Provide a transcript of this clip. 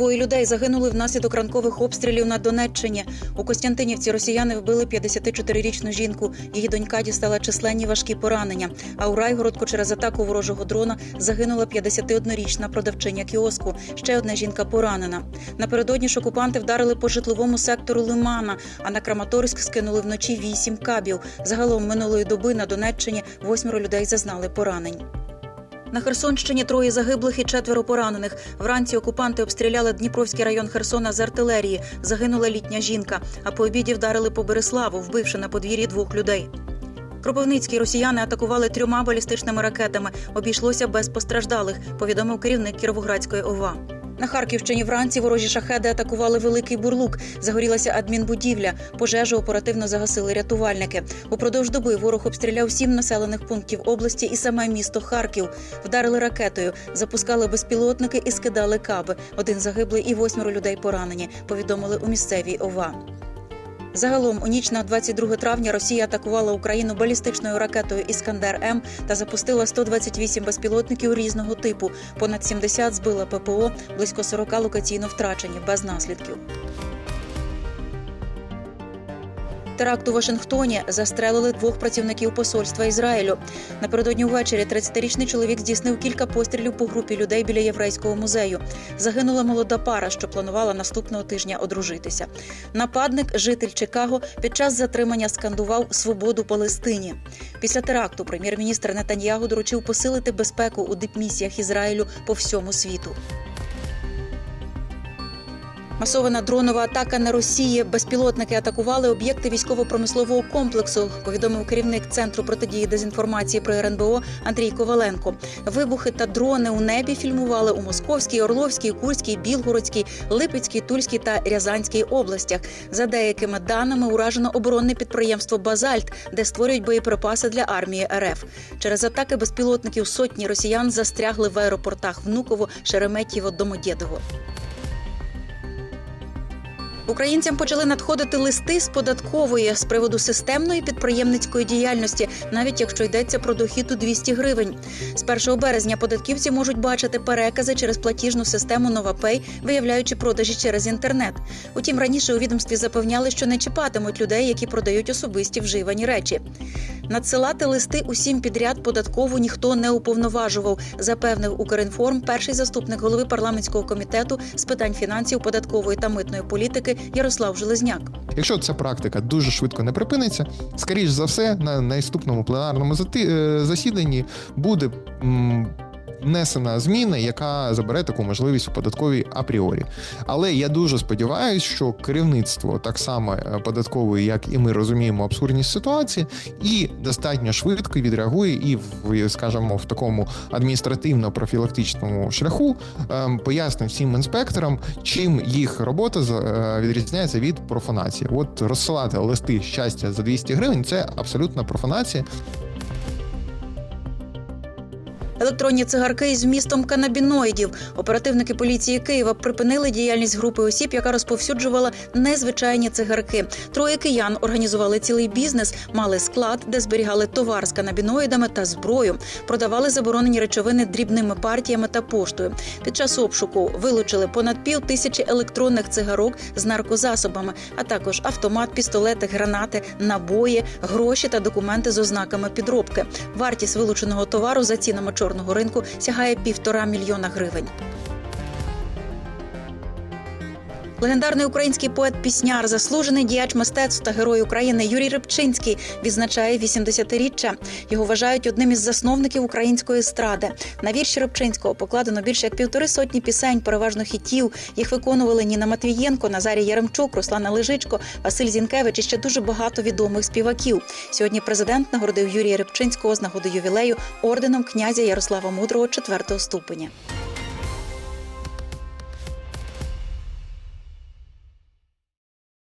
Двоє людей загинули внаслідок ранкових обстрілів на Донеччині. У Костянтинівці росіяни вбили 54-річну жінку. Її донька дістала численні важкі поранення. А у Райгородку через атаку ворожого дрона загинула 51-річна продавчиня кіоску. Ще одна жінка поранена. Напередодні ж окупанти вдарили по житловому сектору Лимана, а на Краматорськ скинули вночі вісім кабів. Загалом минулої доби на Донеччині восьмеро людей зазнали поранень. На Херсонщині троє загиблих і четверо поранених. Вранці окупанти обстріляли Дніпровський район Херсона з артилерії. Загинула літня жінка. А по обіді вдарили по Береславу, вбивши на подвір'ї двох людей. Кропивницькі росіяни атакували трьома балістичними ракетами. Обійшлося без постраждалих. Повідомив керівник Кіровоградської ОВА. На Харківщині вранці ворожі шахеди атакували великий бурлук. Загорілася адмінбудівля. Пожежу оперативно загасили рятувальники. Упродовж доби ворог обстріляв сім населених пунктів області і саме місто Харків. Вдарили ракетою, запускали безпілотники і скидали каби. Один загиблий і восьмеро людей поранені. Повідомили у місцевій ОВА. Загалом у ніч на 22 травня Росія атакувала Україну балістичною ракетою Іскандер М та запустила 128 безпілотників різного типу. Понад 70 збила ППО, близько 40 локаційно втрачені без наслідків. Теракт у Вашингтоні застрелили двох працівників посольства Ізраїлю. Напередодні ввечері 30-річний чоловік здійснив кілька пострілів по групі людей біля єврейського музею. Загинула молода пара, що планувала наступного тижня одружитися. Нападник, житель Чикаго, під час затримання скандував свободу Палестині. Після теракту прем'єр-міністр Нетаньягу доручив посилити безпеку у дипмісіях Ізраїлю по всьому світу. Масована дронова атака на Росії. Безпілотники атакували об'єкти військово-промислового комплексу. Повідомив керівник центру протидії дезінформації про РНБО Андрій Коваленко. Вибухи та дрони у небі фільмували у Московській, Орловській, Курській, Білгородській, Липецькій, Тульській та Рязанській областях. За деякими даними уражено оборонне підприємство Базальт, де створюють боєприпаси для армії РФ. Через атаки безпілотників сотні росіян застрягли в аеропортах Внуково, Шереметьєво, Домодєдово. Українцям почали надходити листи з податкової з приводу системної підприємницької діяльності, навіть якщо йдеться про дохід у 200 гривень. З 1 березня податківці можуть бачити перекази через платіжну систему NovaPay, виявляючи продажі через інтернет. Утім, раніше у відомстві запевняли, що не чіпатимуть людей, які продають особисті вживані речі. Надсилати листи усім підряд податкову ніхто не уповноважував, запевнив Укрінформ перший заступник голови парламентського комітету з питань фінансів, податкової та митної політики Ярослав Железняк. Якщо ця практика дуже швидко не припиниться, скоріш за все, на наступному пленарному е, засіданні буде. Внесена зміна, яка забере таку можливість у податковій апріорі. Але я дуже сподіваюся, що керівництво так само е, податкової, як і ми розуміємо абсурдність ситуації, і достатньо швидко відреагує і в скажімо, в такому адміністративно-профілактичному шляху ем, пояснить всім інспекторам, чим їх робота е, відрізняється від профанації. От розсилати листи щастя за 200 гривень це абсолютна профанація. Електронні цигарки із вмістом канабіноїдів. Оперативники поліції Києва припинили діяльність групи осіб, яка розповсюджувала незвичайні цигарки. Троє киян організували цілий бізнес, мали склад, де зберігали товар з канабіноїдами та зброю, продавали заборонені речовини дрібними партіями та поштою. Під час обшуку вилучили понад пів тисячі електронних цигарок з наркозасобами, а також автомат, пістолети, гранати, набої, гроші та документи з ознаками підробки. Вартість вилученого товару за цінами чорного ринку сягає півтора мільйона гривень. Легендарний український поет-пісняр, заслужений діяч мистецтв та герой України Юрій Рибчинський відзначає 80-річчя. Його вважають одним із засновників української естради. На вірші Рибчинського покладено більше як півтори сотні пісень, переважно хітів. Їх виконували Ніна Матвієнко, Назарій Яремчук, Руслана Лежичко, Василь Зінкевич і ще дуже багато відомих співаків. Сьогодні президент нагородив Юрія Рибчинського з нагоди ювілею орденом князя Ярослава Мудрого 4 ступеня.